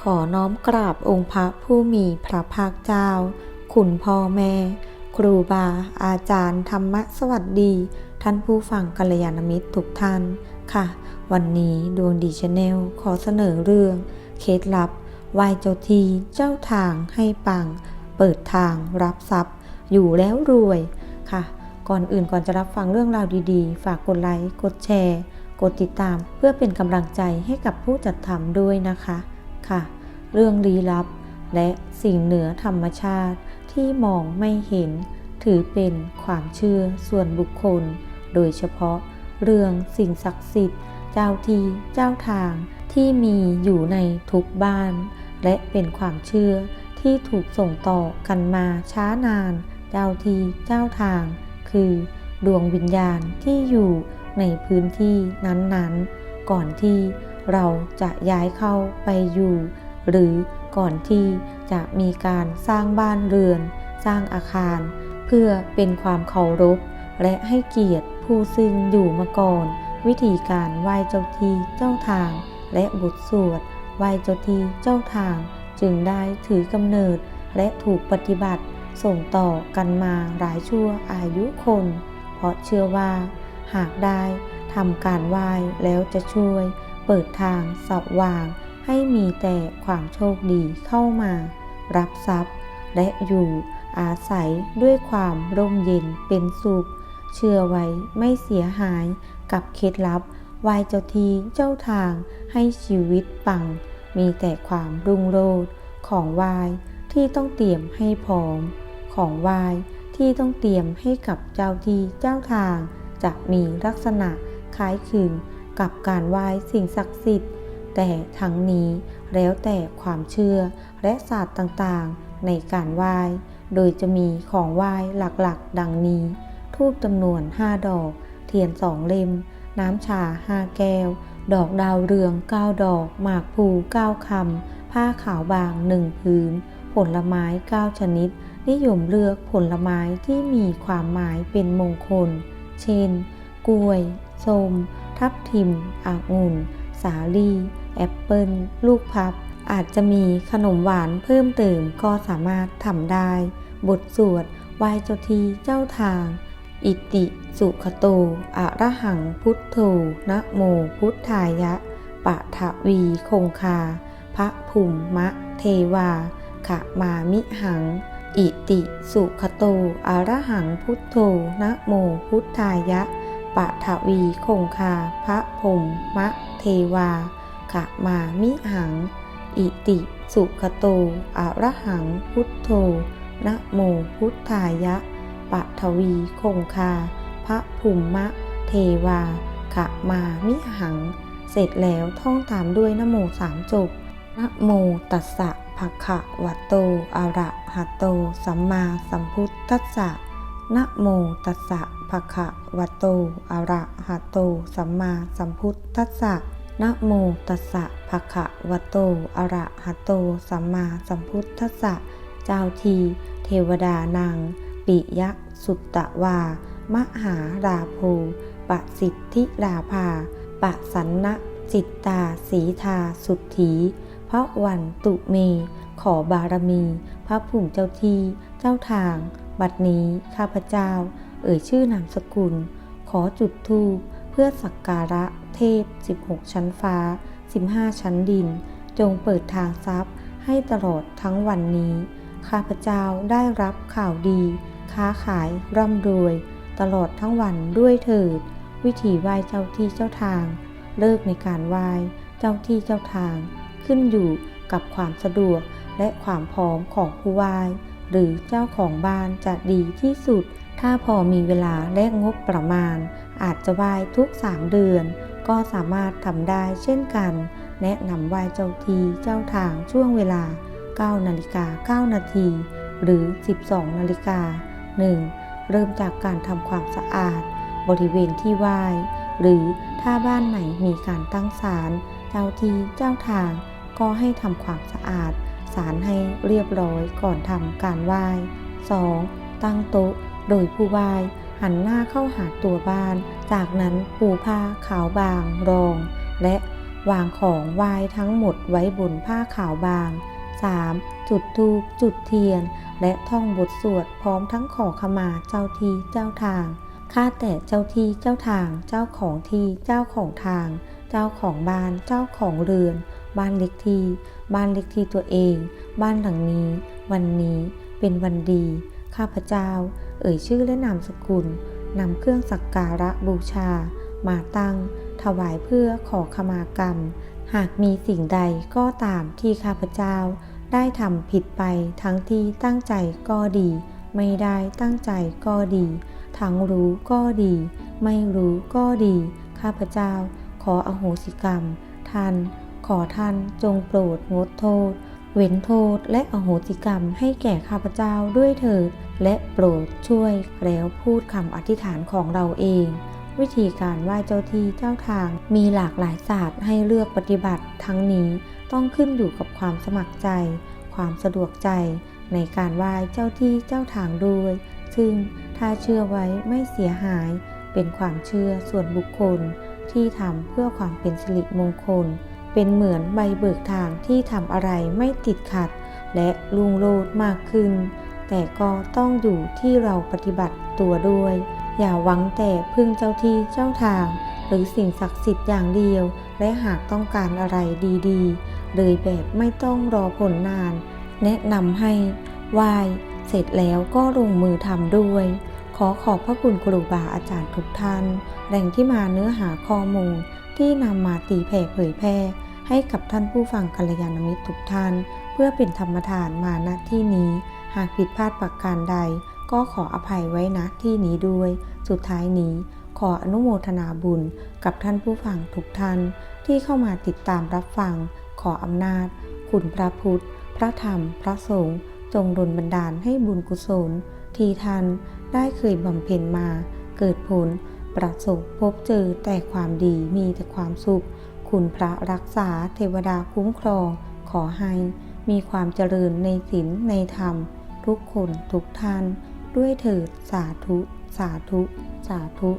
ขอน้อมกราบองค์พระผู้มีพระภาคเจ้าคุณพ่อแม่ ครูบา อาจารย์ ธรรมะสวัสดี ท่านผู้ฟังกัลยาณมิตรทุกท่านค่ะ วันนี้ดวงดีชาแนลขอเสนอเรื่อง เคล็ดลับไหวเจ้าทีเจ้าทางให้ปัง เปิดทางรับทรัพย์ อยู่แล้วรวยค่ะ ก่อนอื่นก่อนจะรับฟังเรื่องราวดีๆ ฝากกดไลค์กดแชร์ กดติดตามเพื่อเป็นกำลังใจให้กับผู้จัดทำด้วยนะคะ ค่ะ เรื่องลี้ลับและสิ่งเหนือธรรมชาติที่มองไม่เห็น ถือเป็นความเชื่อส่วนบุคคล โดยเฉพาะเรื่องสิ่งศักดิ์สิทธิ์ เจ้าที่เจ้าทางที่มีอยู่ในทุกบ้าน และเป็นความเชื่อที่ถูกส่งต่อกันมาช้านาน เจ้าที่เจ้าทาง คือดวงวิญญาณที่อยู่ในพื้นที่นั้นๆ ก่อนที่ เราจะย้ายเข้าไปอยู่ หรือก่อนที่จะมีการสร้างบ้านเรือน สร้างอาคาร เพื่อเป็นความเคารพ และให้เกียรติผู้ซึ่งอยู่มาก่อน วิธีการไหว้เจ้าที่เจ้าทาง และบทสวดไหว้เจ้าที่เจ้าทาง จึงได้ถือกำเนิด และถูกปฏิบัติส่งต่อกันมาหลายชั่วอายุคน เพราะเชื่อว่า หากได้ทำการไหว้แล้วจะช่วย เปิดทางสว่าง ให้มีแต่ความโชคดีเข้ามา รับทรัพย์ และอยู่อาศัยด้วยความร่มเย็นเป็นสุข เชื่อไว้ไม่เสียหายกับเคล็ดลับไหว้เจ้าทีเจ้าทางให้ชีวิตปัง มีแต่ความรุ่งโรจน์ของไหว้ที่ต้องเตรียมให้พร้อม ของไหว้ที่ต้องเตรียมให้กับเจ้าทีเจ้าทาง จะมีลักษณะคล้ายคลึง กับการไหว้สิ่งศักดิ์สิทธิ์ แต่ทั้งนี้แล้วแต่ความเชื่อและศาสตร์ต่างๆ ในการไหว้ โดยจะมีของไหว้หลักๆ ดังนี้ ทูบจำนวน 5 ดอก เทียนสองเล่ม น้ำชา 5 แก้ว ดอกดาวเรือง 9 ดอก หมากภู9คำ ผ้าขาวบาง 1 พื้น ผลไม้ 9 ชนิด นิยมเลือกผลไม้ที่มีความหมายเป็นมงคล เช่น กล้วย ส้ม ทับทิมองุ่น สาลี แอปเปิลลูกพับ อาจจะมีขนมหวานเพิ่มเติมก็สามารถทำได้ บทสวดว้เจ้าทีเจ้าทาง อิติสุขโตอะระหังพุทโธนะโมพุทธายะปะทะวีคงคา พระภูมิมะเทวาขะมามิหัง อิติสุขโตอะระหังพุทโธนะโมพุทธายะ ปะทะวีคงคาพระพรหมมะเทวา ขะมามิหัง อิติสุขโตอระหังพุทโธนะโมพุทธายะปะทวีคงคา พระภูมมะเทวา ขะมามิหัง เสร็จแล้วท่องตามด้วยนะโมสามจบนะโมตัสสะภะคะวะโตอะระหะโต สัมมาสัมพุทธัสสะนะโมตัสสะ ภะคะวะโต อะระหะโต สัมมาสัมพุทธัสสะ นะโมตัสสะภะคะวะโต อะระหะโต สัมมาสัมพุทธัสสะ เจ้าที เทวดานางปิยะสุตตะวา มหาราโภปสิทธิราภาปะสันนะจิตตาสีทาสุทธีพระวันตุเม ขอบารมี พระผุ่มเจ้าที่ เจ้าทาง บัดนี้ข้าพเจ้า เอ่ยชื่อนามสกุล ขอจุดธูปเพื่อสักการะเทพ 16 ชั้นฟ้า 15 ชั้นดิน จงเปิดทางทรัพย์ให้ตลอดทั้งวันนี้ ข้าพเจ้าได้รับข่าวดี ค้าขายร่ำรวย ตลอดทั้งวันด้วยเถิด วิธีไหว้เจ้าที่เจ้าทาง เลิกในการไหว้เจ้าที่เจ้าทาง ขึ้นอยู่กับความสะดวกและความพร้อมของผู้ไหว้หรือเจ้าของบ้านจะดีที่สุด ถ้าพอมีเวลาและงบประมาณ อาจจะไหว้ทุก 3 เดือน ก็สามารถทำได้เช่นกัน แนะนำไหว้เจ้าทีเจ้าทางช่วงเวลา 9 นาฬิกา 9 นาที หรือ 12 นาฬิกา 1. เริ่มจากการทำความสะอาด บริเวณที่ไหว้ หรือถ้าบ้านไหนมีการตั้งศาลเจ้าทีเจ้าทาง ก็ให้ทำความสะอาดศาลให้เรียบร้อยก่อนทำการไหว้ 2. ตั้งโต๊ะ โดยผู้ไหว้หันหน้าเข้าหาตัวบ้าน จากนั้นปูผ้าขาวบางรอง และวางของไหว้ทั้งหมดไว้บนผ้าขาวบาง 3. จุดธูปจุดเทียน และท่องบทสวดพร้อมทั้งขอขมาเจ้าที่เจ้าทาง ข้าแต่เจ้าที่เจ้าทาง เจ้าของที่เจ้าของทาง เจ้าของบ้านเจ้าของเรือน บ้านเล็กที่ บ้านเล็กที่ตัวเอง บ้านหลังนี้ วันนี้เป็นวันดี ข้าพเจ้า เอ่ยชื่อและนามสกุลนำเครื่องสักการะบูชา มาตั้ง ถวายเพื่อขอขมากรรม หากมีสิ่งใดก็ตามที่ข้าพเจ้า ได้ทำผิดไปทั้งที่ตั้งใจก็ดี ไม่ได้ตั้งใจก็ดี ทั้งรู้ก็ดี ไม่รู้ก็ดี ข้าพเจ้า ขออโหสิกรรม ท่าน ขอท่านจงโปรดงดโทษ เว้นโทษและอโหสิกรรมให้แก่ข้าพเจ้าด้วยเถิดและโปรดช่วยแล้วพูดคำอธิษฐานของเราเอง วิธีการไหว้เจ้าที่เจ้าทางมีหลากหลายศาสตร์ให้เลือกปฏิบัติทั้งนี้ต้องขึ้นอยู่กับความสมัครใจ ความสะดวกใจ ในการไหว้เจ้าที่เจ้าทางด้วย ซึ่งถ้าเชื่อไว้ไม่เสียหาย เป็นความเชื่อส่วนบุคคลที่ทำเพื่อความเป็นสิริมงคล เป็นเหมือนใบเบิกทางที่ทำอะไรไม่ติดขัด และลุงโลดมากขึ้น แต่ก็ต้องอยู่ที่เราปฏิบัติตัวด้วย อย่าหวังแต่พึ่งเจ้าที่เจ้าทาง หรือสิ่งศักดิ์สิทธิ์อย่างเดียว และหากต้องการอะไรดีๆ เลยแบบไม่ต้องรอผลนาน แนะนำให้ไหว้เสร็จแล้วก็ลงมือทำด้วย ขอขอบพระคุณครูบาอาจารย์ทุกท่าน แหล่งที่มาเนื้อหาข้อมูล ที่นำมาตีแผ่เผยแพร่ให้กับท่านผู้ฟังกัลยาณมิตรทุกท่าน เพื่อเป็นธรรมทานมาณที่นี้ หากผิดพลาดประการใด ก็ขออภัยไว้ณที่นี้ด้วย สุดท้ายนี้ ขออนุโมทนาบุญกับท่านผู้ฟังทุกท่าน ที่เข้ามาติดตามรับฟัง ขออำนาจ คุณพระพุทธ พระธรรม พระสงฆ์จงดลบันดาลให้บุญกุศล ที่ท่านได้เคยบำเพ็ญมา เกิดผล ประสบพบเจอแต่ความดีมีแต่ความสุข คุณพระรักษาเทวดาคุ้มครอง ขอให้มีความเจริญในศีลในธรรม ทุกคนทุกท่าน ด้วยเถิดสาธุ สาธุ สาธุ